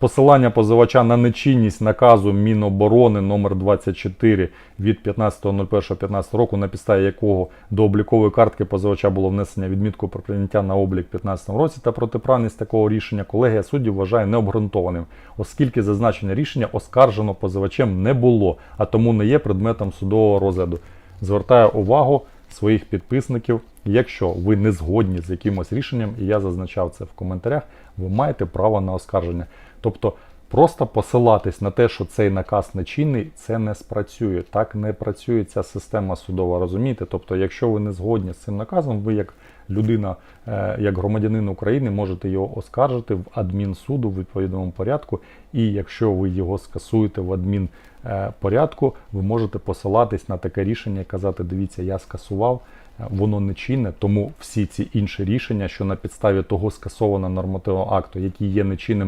Посилання позивача на нечинність наказу Міноборони номер 24 від 15.01.15 року, на підставі якого до облікової картки позивача було внесення відмітку про прийняття на облік в 2015 році та протиправність такого рішення колегія суддів вважає необґрунтованим, оскільки зазначене рішення оскаржено позивачем не було, а тому не є предметом судового розгляду. Звертаю увагу своїх підписників. Якщо ви не згодні з якимось рішенням, і я зазначав це в коментарях, ви маєте право на оскарження. Тобто просто посилатись на те, що цей наказ нечинний, це не спрацює. Так не працює ця система судова, розумієте? Тобто, якщо ви не згодні з цим наказом, ви як людина, е, як громадянин України, можете його оскаржити в адмінсуду в відповідному порядку. І якщо ви його скасуєте в адмінпорядку, ви можете посилатись на таке рішення і казати: дивіться, я скасував. е, Воно не чинне, тому всі ці інші рішення, що на підставі того скасованого нормативного акту, які є нечинним